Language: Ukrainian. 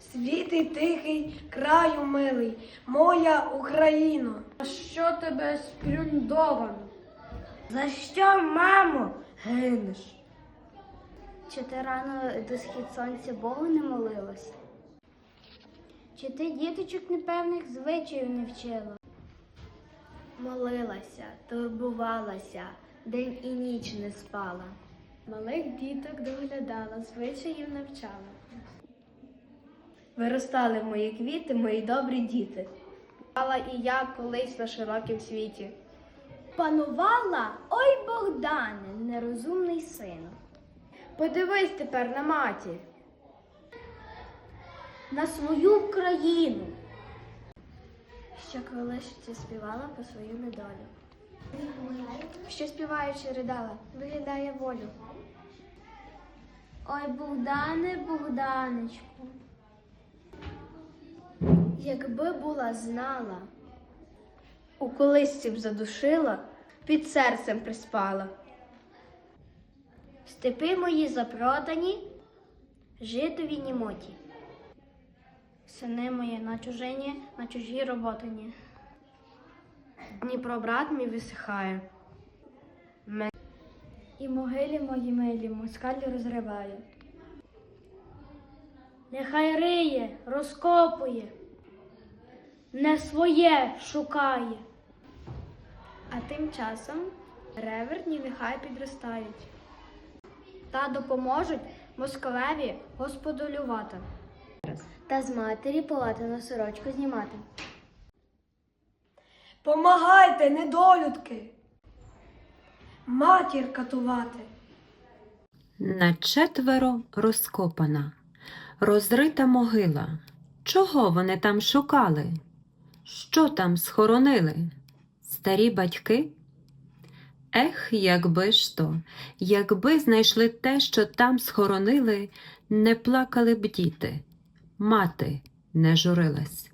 Світий тихий, краю милий, моя Україно. А що тебе сплюндовано? За що, мамо, гинеш? Чи ти рано до схід сонця Богу не молилась? Чи ти діточок непевних звичаїв не вчила? Молилася, турбувалася, день і ніч не спала. Малих діток доглядала, звичаїв навчала. Виростали мої квіти, мої добрі діти. Стала і я колись на широкім світі. Панувала, ой Богдане, нерозумний сину. Подивись тепер на матір. на свою країну. Що колишці співала про свою недолю. Що співаючи ридала, виглядає волю. Ой, Богдане, Богданечку. Якби була знала, У колисці б задушила, під серцем приспала. степи мої запродані, житові німоті. Сини мої на чужині, на чужій роботині. Дніпро брат мій висихає. І могилі мої милі москаль розриває. Нехай риє, розкопує, не своє шукає. А тим часом реверні нехай підростають та допоможуть москалеві господарювати. Та з матері полатану сорочку знімати. Помагайте, недолюдки. Матір катувати. На четверо розкопана, розрита могила. Чого вони там шукали? Що там схоронили? Старі батьки? Ех, якби ж то, якби знайшли те, що там схоронили, не плакали б діти, мати не журилась.